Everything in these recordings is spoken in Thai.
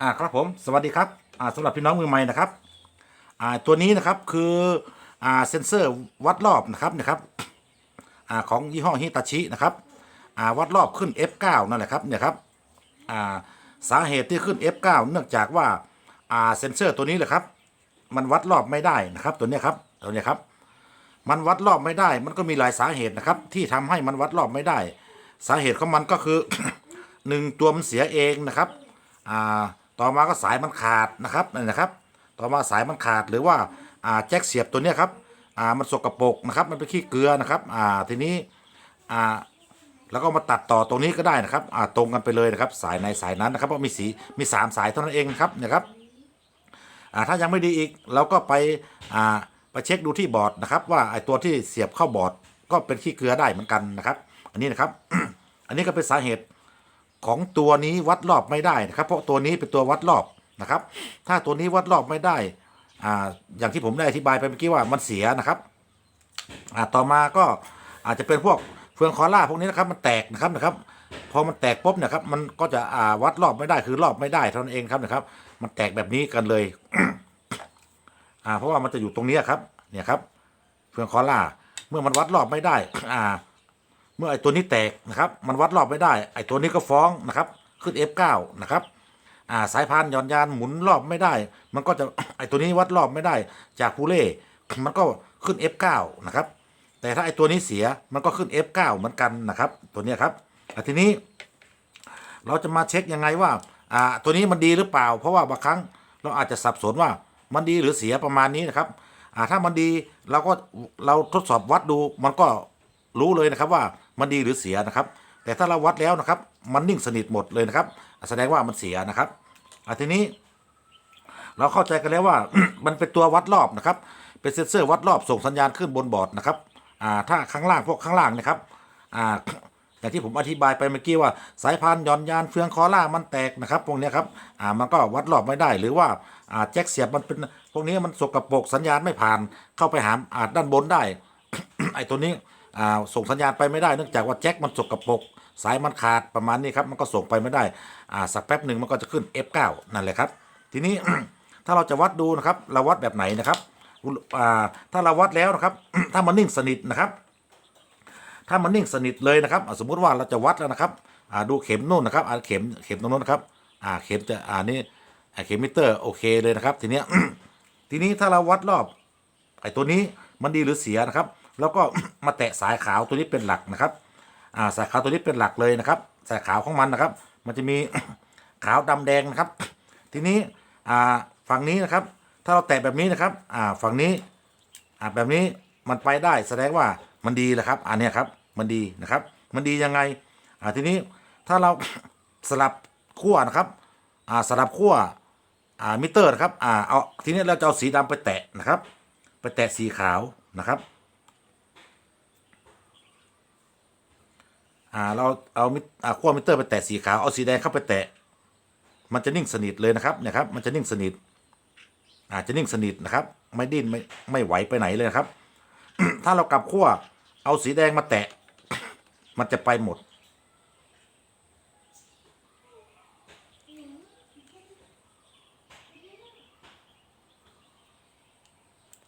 อ่าครับผมสวัสดีครับอ่าสำหรับพี่น้องมือใหม่นะครับอ่าตัวนี้นะครับคืออ่าเซนเซอร์วัดรอบนะครับนะครับอ่าของยี่ห้อฮิตาชินะครับอ่าวัดรอบขึ้น F9 นั่นแหละครับเนี่ยครับอ่าสาเหตุที่ขึ้น F9 เนื่องจากว่าอ่าเซนเซอร์ตัวนี้แหละครับ มันวัดรอบไม่ได้นะครับ ตัวนี้ครับตัวนี้ครับ มันวัดรอบไม่ได้ มันก็มีหลายสาเหตุนะครับ ที่ทำให้มันวัดรอบไม่ได้ สาเหตุของมันก็คือหนึ่งตัวมันเสียเองนะครับอ่า ต่อมาก็สายมันขาดนะครับนี่นะครับ ต่อมาสายมันขาดหรือว่าอ่าแจ็คเสียบตัวเนี้ยครับอ่ามันสกรปรกนะครับมันเป็นขี้เกลือนะครับอ่าทีนี้อ่าแล้วก็มาตัดต่อตรงนี้ก็ได้นะครับอ่าตรงกันไปเลยนะครับ สายในสายนั้นนะครับเพราะมีสีมีสามสายเท่านั้นเองนะครับนะครับอ่าถ้ายังไม่ดีอีกเราก็ไปอ่าไปเช็คดูที่บอร์ดนะครับ ว่าไอตัวที่เสียบเข้าบอร์ดก็เป็นขี้เกลือได้เหมือนกันนะครับ อันนี้นะครับ อันนี้ก็เป็นสาเหตุ ของตัวนี้วัดรอบไม่ได้นะครับ เพราะตัวนี้เป็นตัววัดรอบนะครับ ถ้าตัวนี้วัดรอบไม่ได้อ่าอย่างที่ผมได้อธิบายไปเมื่อกี้ว่ามันเสียนะครับอ่าต่อมาก็อาจจะเป็นพวกเฟืองคอล่าพวกนี้นะครับมันแตกนะครับนะครับพอมันแตกปุ๊บเนะครับมันก็จะอ่าวัดรอบไม่ได้คือรอบไม่ได้เท่านั้นเองครับนะครับ มันแตกแบบนี้กันเลยอ่าเพราะว่ามันจะอยู่ตรงนี้ครับเนี่ยครับเฟืองคอล่าเมื่อมันวัดรอบไม่ได้อ่า เมื่อไอ้ตัวนี้แตกนะครับ มันวัดรอบไม่ได้ ไอ้ตัวนี้ก็ฟ้องนะครับ ขึ้น F9 นะครับอ่าสายพานหย่อนยานหมุนรอบไม่ได้ มันก็จะไอ้ตัวนี้วัดรอบไม่ได้ จากพูเล่มันก็ขึ้น F9 นะครับ แต่ถ้าไอ้ตัวนี้เสียมันก็ขึ้น F9 เหมือนกันนะครับ ตัวนี้ครับอ่ทีนี้ เราจะมาเช็คยังไงว่าอ่าตัวนี้มันดีหรือเปล่า เพราะว่าบางครั้งเราอาจจะสับสนว่ามันดีหรือเสียประมาณนี้นะครับอ่าถ้ามันดีเราก็เราทดสอบวัดดูมันก็ รู้เลยนะครับว่ามันดีหรือเสียนะครับ แต่ถ้าเราวัดแล้วนะครับ มันนิ่งสนิทหมดเลยนะครับ แสดงว่ามันเสียนะครับอ่าทีนี้ เราเข้าใจกันแล้วว่า มันเป็นตัววัดรอบนะครับ เป็นเซ็นเซอร์วัดรอบส่งสัญญาณขึ้นบนบอร์ดนะครับอ่าถ้าข้างล่างพวกข้างล่างนะครับอ่าอย่างที่ผมอธิบายไปเมื่อกี้ว่าสายพานย่อนยานเฟืองคอล่ามันแตกนะครับพวกนี้ครับอ่ามันก็วัดรอบไม่ได้หรือว่าอ่าแจ็คเสียบมันเป็นพวกนี้มันสกรปรกสัญญาณไม่ผ่านเข้าไปหาอ่าด้านบนได้ ไอ้ตัวนี้ อ่าส่งสัญญาณไปไม่ได้เนื่องจากว่าแจ็คมันสกปรกสายมันขาดประมาณนี้ครับมันก็ส่งไปไม่ได้อ่าสักแป๊บหนึ่งมันก็จะขึ้น F9 นั่นแหละครับ ทีนี้ ถ้าเราจะวัดดูนะครับเราวัดแบบไหนนะครับอ่าถ้าเราวัดแล้วนะครับ ถ้ามันนิ่งสนิทนะครับ ถ้ามันนิ่งสนิทเลยนะครับสมมุติว่าเราจะวัดแล้วนะครับอ่าดูเข็มนู่นนะครับอ่าเข็มเข็มตรงนู้นนะครับอ่าเข็มจะอ่านี่เข็มมิเตอร์โอเคเลยนะครับ ทีเนี้ยทีนี้ถ้าเราวัดรอบไอ้ตัวนี้ มันดีหรือเสียนะครับ แล้วก็มาแตะสายขาวตัวนี้เป็นหลักนะครับอ่าสายขาวตัวนี้เป็นหลักเลยนะครับ สายขาวของมันนะครับ มันจะมีขาวดำแดงนะครับ ทีนี้อ่าฝั่งนี้นะครับ ถ้าเราแตะแบบนี้นะครับอ่าฝั่งนี้อ่าแบบนี้มันไปได้แสดงว่ามันดีแหละครับ อันนี้ครับมันดีนะครับ มันดียังไงอ่าทีนี้ถ้าเราสลับขั้วนะครับอ่าสลับขั้วอ่ามิเตอร์นะครับอ่าเอาทีนี้เราจะเอาสีดำไปแตะนะครับ ไปแตะสีขาวนะครับ อ่าเราเอามิอ่าขั้วมิเตอร์ไปแตะสีขาวเอาสีแดงเข้าไปแตะ มันจะนิ่งสนิทเลยนะครับเนี่ยครับ มันจะนิ่งสนิท อาจจะนิ่งสนิทนะครับ ไม่ดิ้นไม่ไม่ไหวไปไหนเลยครับ ถ้าเรากลับขั้วเอาสีแดงมาแตะ มันจะไปหมด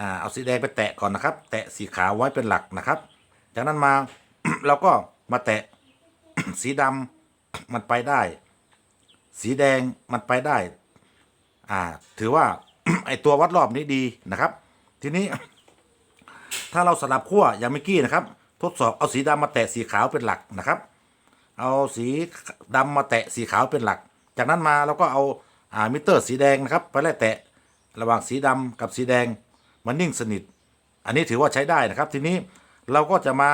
อ่าเอาสีแดงไปแตะก่อนนะครับ แตะสีขาวไว้เป็นหลักนะครับ จากนั้นมา เราก็มาแตะ สีดำมันไปได้ สีแดงมันไปได้ อ่า ถือว่า ไอตัววัดรอบนี้ดีนะครับ ทีนี้ ถ้าเราสลับขั้วอย่างเมื่อกี้นะครับ ทดสอบเอาสีดำมาแตะสีขาวเป็นหลักนะครับ เอาสีดำมาแตะสีขาวเป็นหลัก จากนั้นมาเราก็เอาอ่ามิเตอร์สีแดงนะครับ ไปไล่แตะระหว่างสีดำกับสีแดง มันนิ่งสนิท อันนี้ถือว่าใช้ได้นะครับ ทีนี้เราก็จะมา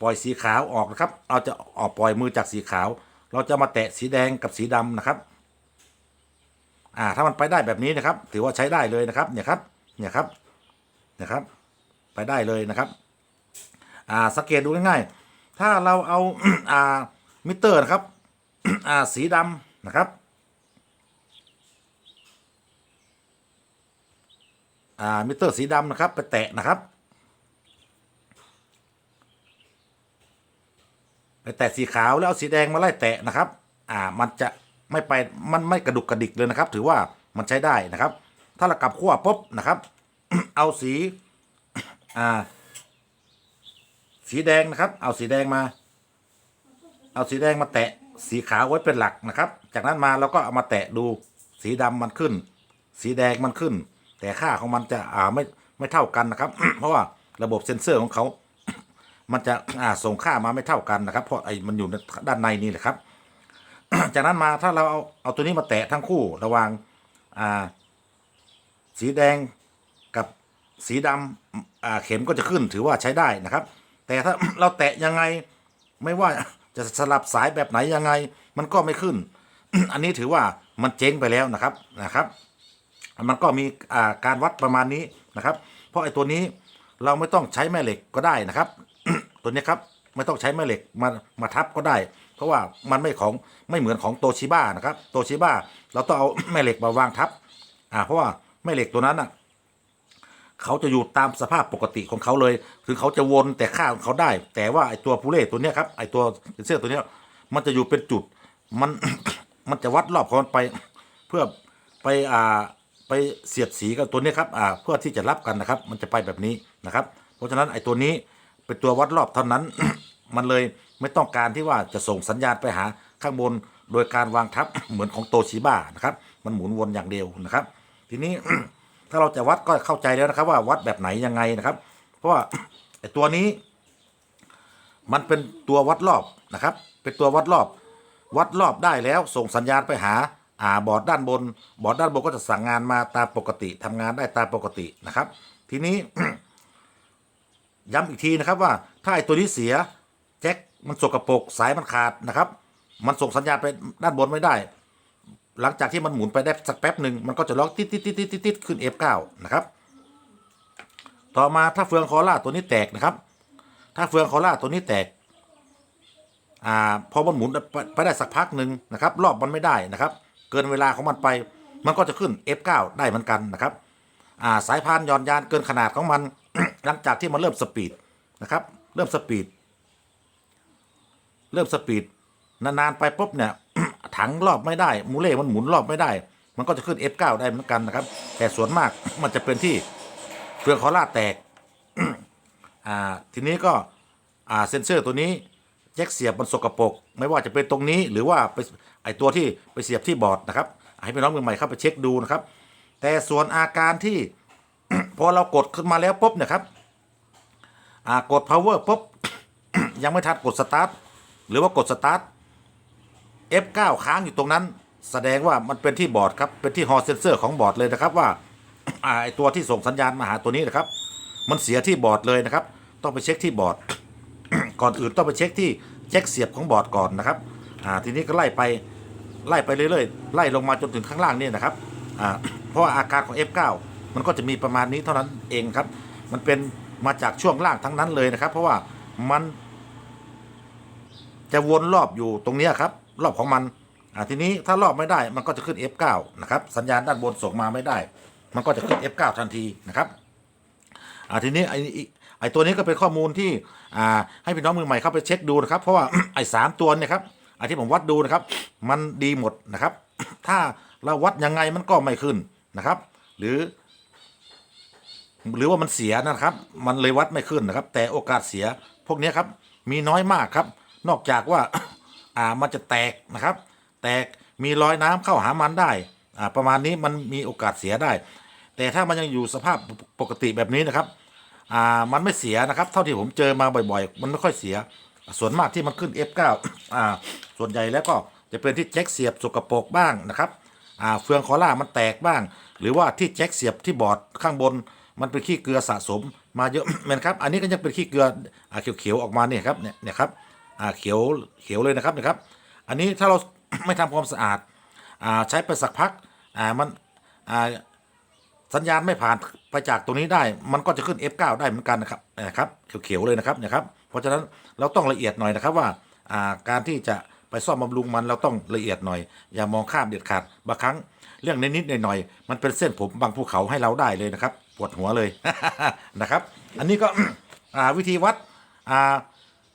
ปล่อยสีขาวออกนะครับ เราจะออกปล่อยมือจากสีขาว เราจะมาแตะสีแดงกับสีดำนะครับ อ่า ถ้ามันไปได้แบบนี้นะครับ ถือว่าใช้ได้เลยนะครับ เนี่ยครับ เนี่ยครับ เนี่ยครับ ไปได้เลยนะครับ อ่า สังเกตดูง่ายๆ ถ้าเราเอา อ่า มิเตอร์นะครับ อ่า สีดำนะครับ อ่ามิเตอร์สีดำนะครับ ไปแตะนะครับ ไปแตะสีขาวแล้วเอาสีแดงมาไล่แตะนะครับ อ่ามันจะไม่ไปมันไม่กระดุกกระดิกเลยนะครับ ถือว่ามันใช้ได้นะครับ ถ้าเรากลับขั้วปุ๊บนะครับ เอาสีอ่าสีแดงนะครับ เอาสีแดงมา เอาสีแดงมาแตะสีขาวไว้เป็นหลักนะครับ จากนั้นมาเราก็เอามาแตะดูสีดำมันขึ้น สีแดงมันขึ้น แต่ค่าของมันจะอ่าไม่ไม่เท่ากันนะครับ เพราะว่าระบบเซ็นเซอร์ของเขา มันจะอ่าส่งค่ามาไม่เท่ากันนะครับ เพราะไอ้มันอยู่ด้านในนี่แหละครับ จากนั้นมาถ้าเราเอาเอาตัวนี้มาแตะทั้งคู่ระหว่างอ่าสีแดงกับสีดำอ่าเข็มก็จะขึ้นถือว่าใช้ได้นะครับ แต่ถ้าเราแตะยังไงไม่ว่าจะสลับสายแบบไหนยังไง มันก็ไม่ขึ้น อันนี้ถือว่ามันเจ๊งไปแล้วนะครับนะครับ มันก็มีการวัดประมาณนี้นะครับ เพราะไอ้ตัวนี้เราไม่ต้องใช้แม่เหล็กก็ได้นะครับ ตัวนี้ครับไม่ต้องใช้แม่เหล็กมามาทับก็ได้ เพราะว่ามันไม่ของไม่เหมือนของโตชิบ้านะครับโตชิบ้าเราต้องเอาแม่เหล็กมาวางทับอ่าเพราะว่าแม่เหล็กตัวนั้นอะเขาจะอยู่ตามสภาพปกติของเขาเลยคือเขาจะวนแต่ค่าของเขาได้ แต่ว่าไอตัวพูเล่ตัวเนี้ยครับไอตัวเซนเซอตัวเนี้ยมันจะอยู่เป็นจุดมันมันจะวัดรอบของมันไป เพื่อไปอ่า ไปเสียดสีกับตัวนี้ครับอ่าเพื่อที่จะรับกันนะครับ มันจะไปแบบนี้นะครับ เพราะฉะนั้นไอ้ตัวนี้เป็นตัววัดรอบเท่านั้น มันเลยไม่ต้องการที่ว่าจะส่งสัญญาณไปหาข้างบนโดยการวางทับเหมือนของโตชิบ้านะครับ มันหมุนวนอย่างเดียวนะครับ ทีนี้ถ้าเราจะวัดก็เข้าใจแล้วนะครับ ว่าวัดแบบไหนยังไงนะครับ เพราะว่าไอ้ตัวนี้ มันเป็นตัววัดรอบนะครับ เป็นตัววัดรอบ วัดรอบได้แล้วส่งสัญญาณไปหา อ่าบอร์ดด้านบน บอร์ดด้านบนก็จะสั่งงานมาตามปกติทำงานได้ตามปกตินะครับ ทีนี้ ย้ำอีกทีนะครับว่า ถ้าไอ้ตัวนี้เสียแจ็คมันสกรปรกสายมันขาดนะครับ มันส่งสัญญาณไปด้านบนไม่ได้ หลังจากที่มันหมุนไปได้สักแป๊บหนึ่งมันก็จะล็อกติดติดติดติดติดขึ้น F9 นะครับ ต่อมาถ้าเฟืองคอล่าตัวนี้แตกนะครับ ถ้าเฟืองคอล่าตัวนี้แตกอ่าพอมันหมุนไปได้สักพักหนึ่งนะครับ รอบมันไม่ได้นะครับ เกินเวลาของมันไป มันก็จะขึ้น F9 ได้เหมือนกันนะครับอ่าสายพานย่อนยานเกินขนาดของมัน หลังจากที่มันเริ่มสปีดนะครับ เริ่มสปีด เริ่มสปีดนานๆไปปุ๊บเนี่ยถังรอบไม่ได้มูเล่มันหมุนรอบไม่ได้ มันก็จะขึ้น F9 ได้เหมือนกันนะครับ แต่ส่วนมากมันจะเป็นที่เฟืองคอล่าแตก อ่าทีนี้ก็อ่าเซนเซอร์ตัวนี้ แจ็คเสียบมันสกปรกไม่ว่าจะเป็นตรงนี้หรือว่าไปไอตัวที่ไปเสียบที่บอร์ดนะครับ ให้พี่น้องมือใหม่เข้าไปเช็คดูนะครับ แต่ส่วนอาการที่ พอเรากดขึ้นมาแล้วปุ๊บเนี่ยครับกด power ปุ๊บยังไม่ทันกดสตาร์ทหรือว่ากดสตาร์ท F9 ค้างอยู่ตรงนั้น แสดงว่ามันเป็นที่บอร์ดครับเป็นที่ฮอเซนเซอร์ของบอร์ดเลยนะครับว่าอ่าไอตัวที่ส่งสัญญาณมาหาตัวนี้นะครับ มันเสียที่บอร์ดเลยนะครับ ต้องไปเช็คที่บอร์ด ก่อนอื่นต้องไปเช็คที่เช็คเสียบของบอร์ดก่อนนะครับอ่าทีนี้ก็ไล่ไปไล่ไปเรื่อยๆไล่ลงมาจนถึงข้างล่างนี่นะครับอ่าเพราะว่าอาการของ F9 มันก็จะมีประมาณนี้เท่านั้นเองครับ มันเป็นมาจากช่วงล่างทั้งนั้นเลยนะครับ เพราะว่ามัน จะวนรอบอยู่ตรงนี้ครับ รอบของมันอ่าทีนี้ถ้ารอบไม่ได้มันก็จะขึ้น F9 นะครับ สัญญาณด้านบนส่งมาไม่ได้ มันก็จะขึ้น F9 ทันทีนะครับอ่าทีนี้ ไอ้ตัวนี้ก็เป็นข้อมูลที่อ่าให้พี่น้องมือใหม่เข้าไปเช็คดูนะครับ เพราะว่าไอ้สามตัวเนี่ยครับไอ้ที่ผมวัดดูนะครับ มันดีหมดนะครับ ถ้าเราวัดยังไงมันก็ไม่ขึ้นนะครับ หรือ หรือว่ามันเสียนะครับ มันเลยวัดไม่ขึ้นนะครับ แต่โอกาสเสียพวกนี้ครับ มีน้อยมากครับ นอกจากว่าอ่ามันจะแตกนะครับ แตกมีรอยน้ำเข้าหามันได้อ่าประมาณนี้มันมีโอกาสเสียได้ แต่ถ้ามันยังอยู่สภาพปกติแบบนี้นะครับ อ่ามันไม่เสียนะครับ เท่าที่ผมเจอมาบ่อยๆ มันไม่ค่อยเสีย ส่วนมากที่มันขึ้น F9 อ่าส่วนใหญ่แล้วก็จะเป็นที่แจ็คเสียบสกปรกบ้างนะครับอ่าเฟืองคอล่ามันแตกบ้าง หรือว่าที่แจ็คเสียบที่บอร์ดข้างบน มันเป็นขี้เกลือสะสมมาเยอะเหมือนครับ อันนี้ก็ยังเป็นขี้เกลืออ่าเขียวๆออกมาเนี่ยครับเนี่ยเนี่ยครับอ่าเขียวเขียวเลยนะครับเนะครับ อันนี้ถ้าเราไม่ทำความสะอาดอ่าใช้ไปสักพักอ่ามันอ่า สัญญาณไม่ผ่านไปจากตรงนี้ได้ มันก็จะขึ้น F9 ได้เหมือนกันนะครับนะครับเขียวๆเลยนะครับนะครับ เพราะฉะนั้นเราต้องละเอียดหน่อยนะครับว่าการที่จะไปซ่อมบำรุงมันเราต้องละเอียดหน่อย อย่ามองข้ามเด็ดขาดบางครั้งเรื่องนิดๆหน่อยๆมันเป็นเส้นผมบางภูเขาให้เราได้เลยนะครับปวดหัวเลยนะครับ อันนี้ก็วิธีวัด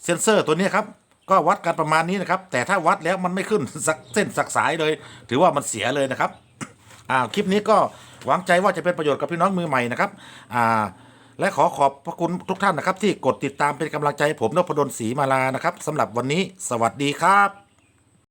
เซนเซอร์ตัวนี้ครับ ก็วัดกันประมาณนี้นะครับ แต่ถ้าวัดแล้วมันไม่ขึ้นสักเส้นสักสายเลย ถือว่ามันเสียเลยนะครับคลิปนี้ก็ หวังใจว่าจะเป็นประโยชน์กับพี่น้องมือใหม่นะครับอ่าและขอขอบพระคุณทุกท่านนะครับ ที่กดติดตามเป็นกำลังใจให้ผมนพดลศรีมาลานะครับสำหรับวันนี้ สวัสดีครับ